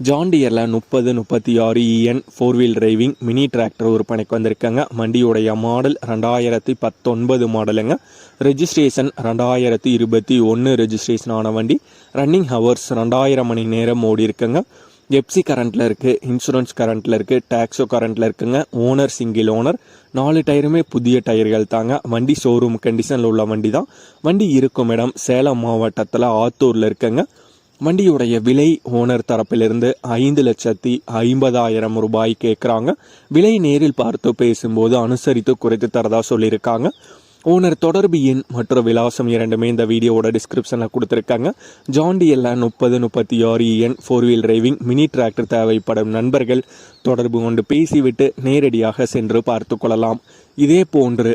ஜாண்டியரில் முப்பது முப்பத்தி ஆறு இஎன் four wheel driving mini tractor விற்பனைக்கு வந்திருக்கேங்க. வந்திருக்காங்க வண்டியுடைய மாடல் ரெண்டாயிரத்தி பத்தொன்பது மாடலுங்க ரெஜிஸ்ட்ரேஷன் ரெண்டாயிரத்தி இருபத்தி ஒன்று ரெஜிஸ்ட்ரேஷன் ஆன வண்டி. ரன்னிங் ஹவர்ஸ் ரெண்டாயிரம் மணி நேரம் ஓடி இருக்குங்க. எப்சி கரண்ட்டில் இருக்குது இன்சூரன்ஸ் கரண்ட்டில் இருக்குது டேக்ஸோ கரண்ட்டில் இருக்குங்க. ஓனர் சிங்கிள் ஓனர் நாலு டயருமே புதிய டயர்கள் தாங்க. வண்டி ஷோரூம் கண்டிஷனில் உள்ள வண்டி தான். வண்டி இருக்கும் இடம் சேலம் மாவட்டத்தில் ஆத்தூரில் இருக்குங்க. வண்டியுடைய விலை ஓனர் தரப்பிலிருந்து ஐந்து லட்சத்தி ஐம்பதாயிரம் ரூபாய் கேட்குறாங்க விலை நேரில் பார்த்து பேசும்போது அனுசரித்து குறைத்து தரதா சொல்லியிருக்காங்க. ஓனர் தொடர்பு எண் மற்றும் விலாசம் இரண்டுமே இந்த வீடியோவோட டிஸ்கிரிப்ஷனில் கொடுத்துருக்காங்க. ஜாண்டியில் முப்பது முப்பத்தி ஆறு இஎன் four wheel driving mini tractor தேவைப்படும் நண்பர்கள் தொடர்பு கொண்டு பேசிவிட்டு நேரடியாக சென்று பார்த்து கொள்ளலாம். இதே போன்று